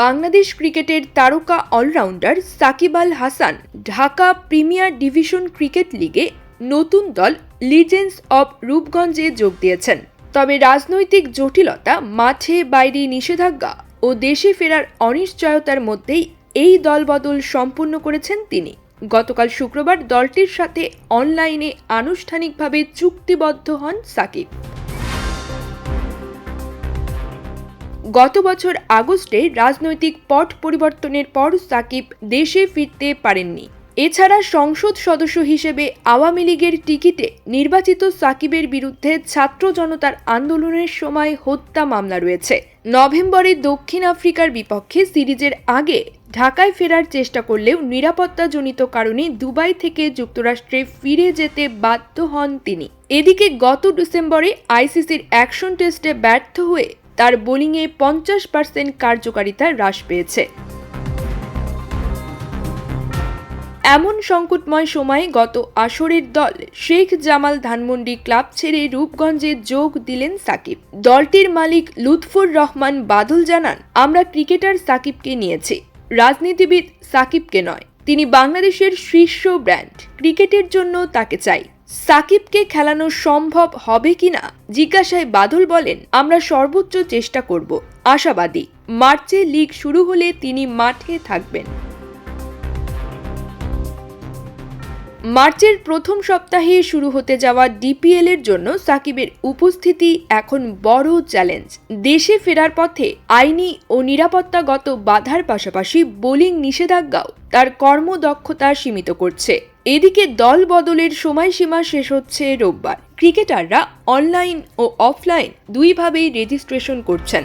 বাংলাদেশ ক্রিকেটের তারকা allrounder Shakib Al Hasan Dhaka premier division cricket লিগে নতুন দল লিজেন্ডস অব রূপগঞ্জে যোগ দিয়েছেন। তবে রাজনৈতিক জটিলতা, মাঠে বাইরে নিষেধাজ্ঞা ও দেশে ফেরার অনিশ্চয়তার মধ্যেই এই দলবদল সম্পূর্ণ করেছেন তিনি। গতকাল শুক্রবার দলটির সাথে অনলাইনে আনুষ্ঠানিকভাবে চুক্তিবদ্ধ হন সাকিব। গত বছর আগস্টে রাজনৈতিক পট পরিবর্তনের পর সাকিব দেশে ফিরতে পারেননি। এছাড়া সংসদ সদস্য হিসেবে আওয়ামী লীগের টিকিটে নির্বাচিত সাকিবের বিরুদ্ধে ছাত্র জনতার আন্দোলনের সময় হত্যা মামলা রয়েছে। নভেম্বরে দক্ষিণ আফ্রিকার বিপক্ষে সিরিজের আগে ঢাকায় ফেরার চেষ্টা করলেও নিরাপত্তাজনিত কারণে দুবাই থেকে যুক্তরাষ্ট্রে ফিরে যেতে বাধ্য হন তিনি। এদিকে গত ডিসেম্বরে আইসিসির অ্যাকশন টেস্টে ব্যর্থ হয়ে তার বোলিংয়ে পঞ্চাশ পার্সেন্ট কার্যকারিতা হ্রাস পেয়েছে। এমন সংকটময় সময়ে গত আসরের দল শেখ জামাল ধানমন্ডি ক্লাব ছেড়ে রূপগঞ্জে যোগ দিলেন সাকিব। দলটির মালিক লুৎফুর রহমান বাদল জানান, আমরা ক্রিকেটার সাকিবকে নিয়েছি। রাজনীতিবিদ সাকিবকে নয়, তিনি বাংলাদেশের শীর্ষ ব্র্যান্ড। ক্রিকেটের জন্য তাকে চাই। সাকিবকে খেলানো সম্ভব হবে কিনা? জিজ্ঞাসায় বাদল বলেন, আমরা সর্বোচ্চ চেষ্টা করব। আশাবাদী, মার্চে লিগ শুরু হলে তিনি মাঠে থাকবেন। মার্চের প্রথম সপ্তাহে শুরু হতে যাওয়া ডিপিএল এর জন্য সাকিবের উপস্থিতি এখন বড় চ্যালেঞ্জ। দেশে ফেরার পথে আইনি ও নিরাপত্তাগত বাধার পাশাপাশি বোলিং নিষেধাজ্ঞাও তার কর্মদক্ষতা সীমিত করছে। এদিকে দল বদলের সময়সীমা শেষ হচ্ছে রোববার। ক্রিকেটাররা অনলাইন ও অফলাইন দুইভাবেই রেজিস্ট্রেশন করছেন।